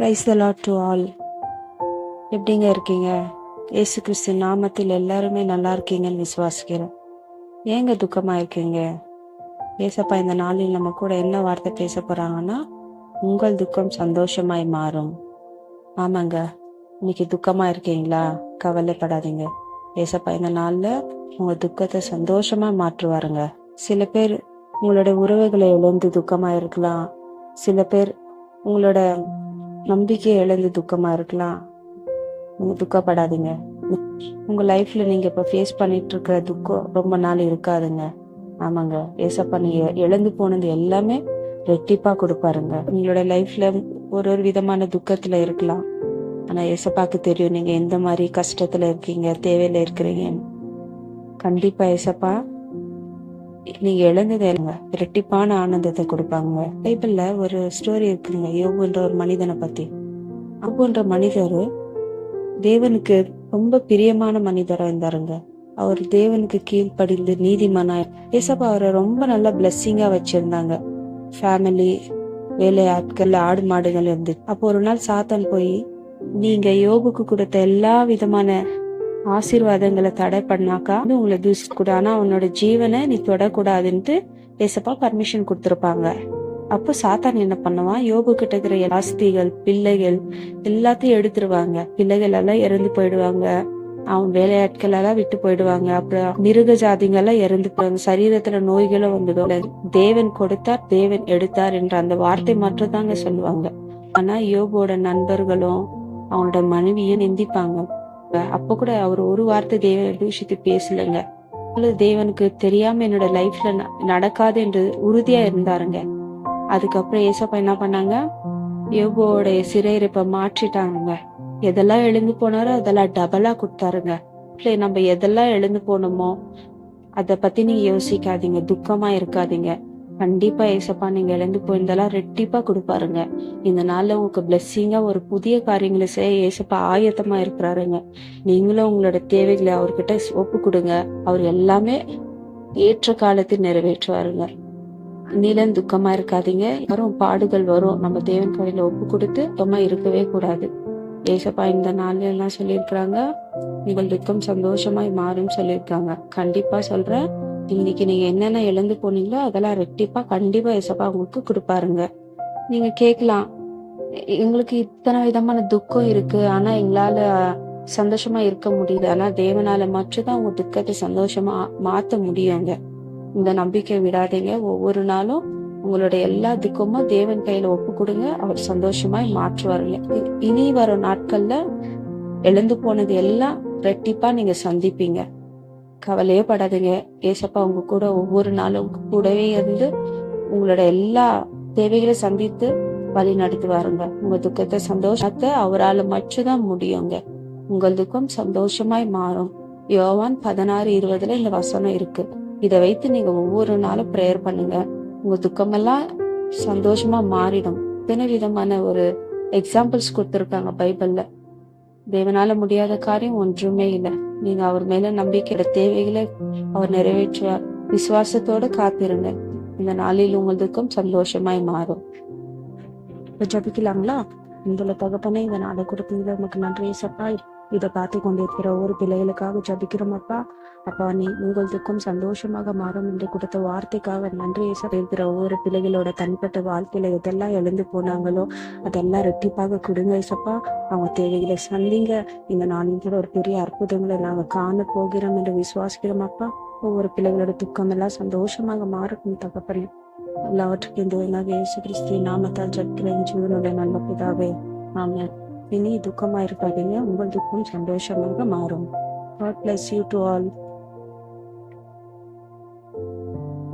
Praise the Lord to all எப்படிங்க இருக்கீங்க? ஏசு கிறிஸ்து நாமத்தில் எல்லாருமே நல்லா இருக்கீங்கன்னு விசுவாசிக்கிறேன் ஏங்க துக்கமாக இருக்கீங்க? ஏசப்பா இந்த நாளில் நம்ம கூட என்ன வார்த்தை பேச போகிறாங்கன்னா உங்கள் துக்கம் சந்தோஷமாய் மாறும். ஆமாங்க. இன்னைக்கு துக்கமாக இருக்கீங்களா? கவலைப்படாதீங்க. ஏசப்பா இந்த நாளில் உங்கள் துக்கத்தை சந்தோஷமாக மாற்றுவாருங்க. சில பேர் உங்களோட உறவுகளை இழந்து துக்கமாக இருக்கலாம். சில பேர் உங்களோட நம்பிக்கையை இழந்து துக்கமா இருக்கலாம். நீங்க துக்கப்படாதீங்க. உங்க லைஃப்ல நீங்க இப்ப ஃபேஸ் பண்ணிட்டு இருக்கிற துக்கம் ரொம்ப நாள் இருக்காதுங்க. ஆமாங்க. ஏசப்பா நீங்க இழந்து போனது எல்லாமே ரெட்டிப்பா கொடுப்பாருங்க. உங்களோட லைஃப்ல ஒரு ஒரு விதமான துக்கத்துல இருக்கலாம். ஆனா ஏசப்பாக்கு தெரியும். நீங்க எந்த மாதிரி கஷ்டத்துல இருக்கீங்க தேவையில இருக்கிறீங்கன்னு. கண்டிப்பா ஏசப்பா நீங்க இழந்தது இரட்டிப்பான ஆனந்தத்தை கொடுப்பாங்க. பைபிள்ல ஒரு ஸ்டோரி இருக்குங்க யோகுன்ற ஒரு மனிதனை பத்தி. அப்போன்ற மனிதர் தேவனுக்கு ரொம்ப பிரியமான மனிதராக இருந்தாருங்க. அவர் தேவனுக்கு கீழ்ப்படிந்து நீதிமனா ஏசப்பா அவரை ரொம்ப நல்ல பிளெஸ்ஸிங்கா வச்சிருந்தாங்க. ஃபேமிலி வேலை ஆட்கள் ஆடு மாடுகள் இருந்து அப்போ ஒரு நாள் சாத்தான் போய் நீங்க யோகுக்கு கொடுத்த எல்லா விதமான ஆசீர்வாதங்களை தடை பண்ணாக்கா வந்து உங்களை தூசிக்கூடாது கூட. ஆனா அவனோட ஜீவனை நீ தொடக்கூடாதுன்ட்டு ஏசப்பா பர்மிஷன் கொடுத்துருப்பாங்க. அப்போ சாத்தான் என்ன பண்ணுவான்? யோபு கிட்ட இருக்கிற ஆஸ்திகள் பிள்ளைகள் எல்லாத்தையும் எடுத்துருவாங்க. பிள்ளைகள் எல்லாம் இறந்து போயிடுவாங்க. அவன் வேலையாட்கள் எல்லாம் விட்டு போயிடுவாங்க. அப்புறம் மிருக ஜாதிங்கெல்லாம் இறந்து போயிடுவாங்க. சரீரத்துல நோய்களும் வந்துடும். தேவன் கொடுத்தார் தேவன் எடுத்தார் என்ற அந்த வார்த்தை மட்டும் தாங்க சொல்லுவாங்க. ஆனா யோகோட நண்பர்களும் அவனோட மனைவியும் நிந்திப்பாங்க. அப்ப கூட அவர் ஒரு வார்த்தை தேவன் விஷயத்தை பேசலங்க. தேவனுக்கு தெரியாம என்னோட லைஃப்ல நடக்காது என்று உறுதியா இருந்தாருங்க. அதுக்கப்புறம் ஏசப்பா என்ன பண்ணாங்க? யோபோட சிறையிருப்பை மாற்றிட்டாங்க எதெல்லாம் எழுந்து போனாரோ அதெல்லாம் டபுளா கொடுத்தாருங்க. நம்ம எதெல்லாம் எழுந்து போனோமோ அதை பத்தி நீங்க யோசிக்காதீங்க. துக்கமா இருக்காதீங்க. கண்டிப்பா ஏசப்பா நீங்க இழந்து போயிருந்தாலும் ரெட்டிப்பா கொடுப்பாருங்க. இந்த நாள்ல உங்களுக்கு பிளெஸ்ஸிங்கா ஒரு புதிய காரியங்களை செய்ய ஏசப்பா ஆயத்தமா இருக்கிறாருங்க. நீங்களும் உங்களோட தேவைகளை அவர்கிட்ட ஒப்பு கொடுங்க. அவர் எல்லாமே ஏற்ற காலத்தில் நிறைவேற்றுவாருங்க. நிலம் துக்கமா இருக்காதீங்க. வரும் பாடுகள் வரும். நம்ம தேவன் கையில ஒப்பு கொடுத்து துக்கமா இருக்கவே கூடாது. ஏசப்பா இந்த நாள்ல எல்லாம் சொல்லியிருக்கிறாங்க. உங்கள் துக்கம் சந்தோஷமாய் மாறும் சொல்லியிருக்காங்க. கண்டிப்பா சொல்றேன். இன்னைக்கு நீங்க என்னென்ன இழந்து போனீங்களோ அதெல்லாம் ரெட்டிப்பா கண்டிப்பா இசப்பா உங்களுக்கு கொடுப்பாருங்க. நீங்க கேட்கலாம். எங்களுக்கு இத்தனை விதமான துக்கம் இருக்கு. ஆனா எங்களால சந்தோஷமா இருக்க முடியுது ஆனா தேவனால மட்டும்தான் உங்க துக்கத்தை சந்தோஷமா மாத்த முடியுங்க. இந்த நம்பிக்கை விடாதீங்க. ஒவ்வொரு நாளும் உங்களுடைய எல்லா துக்கமும் தேவன் கையில ஒப்பு கொடுங்க. அவர் சந்தோஷமாய் மாற்றுவாருங்க. இனி வரும் நாட்கள்ல எழுந்து போனது எல்லாம் ரெட்டிப்பா நீங்க சந்திப்பீங்க. கவலையே படாதீங்க. ஏசப்பா உங்க கூட ஒவ்வொரு நாளும் உங்க கூடவே இருந்து உங்களோட எல்லா தேவைகளையும் சந்தித்து வழி நடத்துவாருங்க. உங்க துக்கத்தை சந்தோஷத்தை அவரால் மட்டும்தான் முடியுங்க. உங்கள் துக்கம் சந்தோஷமாய் மாறும். யோவான் பதினாறு இருபதுல இந்த வசனம் இருக்கு. இதை வைத்து நீங்க ஒவ்வொரு நாளும் ப்ரேயர் பண்ணுங்க. உங்க துக்கமெல்லாம் சந்தோஷமா மாறிடும். இத்தனை விதமான ஒரு எக்ஸாம்பிள்ஸ் கொடுத்துருக்காங்க பைபிள்ல. தேவனால முடியாத காரியம் ஒன்றுமே இல்லை. நீங்க அவர் மேல நம்பிக்கையோட தேவைகளை அவர் நிறைவேற்றுவார் விசுவாசத்தோட காத்திருங்க இந்த நாளில் உங்களுக்கும் சந்தோஷமாய் மாறும். ஜபிக்கலாங்களா? உங்களை தகப்பனே இந்த நாளை கொடுத்தது நமக்கு நன்றி சப்பாய். இதை பார்த்து கொண்டிருக்கிற ஒவ்வொரு பிள்ளைகளுக்காக ஜபிக்கிறோம் அப்பா. அப்பா நீ உங்கள் துக்கம் சந்தோஷமாக மாறும். என்று கொடுத்த வார்த்தைக்காக நன்றி ஏசப்பா இருக்கிற ஒவ்வொரு பிள்ளைகளோட தனிப்பட்ட வாழ்க்கையில எதெல்லாம் எழுந்து போனாங்களோ அதெல்லாம் ரெட்டிப்பாக கொடுங்க ஏசப்பா அவங்க தேவைகளை சந்திங்க. இந்த நாளின் கூட ஒரு பெரிய அற்புதங்களை நாங்க காண போகிறோம் என்று விசுவாசிக்கிறோம் அப்பா. ஒவ்வொரு பிள்ளைகளோட துக்கம் எல்லாம் சந்தோஷமாக மாறும் தகப்பனே. எல்லாவற்றுக்கும் இந்த வேளாக இயேசு கிறிஸ்து நாமத்தால் ஜட்கிறேன் ஜீவனுடைய நல்ல பிதாவே. ஆமென். இனி துக்கமா இருக்காதீங்க உங்கள் துக்கம் சந்தோஷமாக மாறும். God bless you to all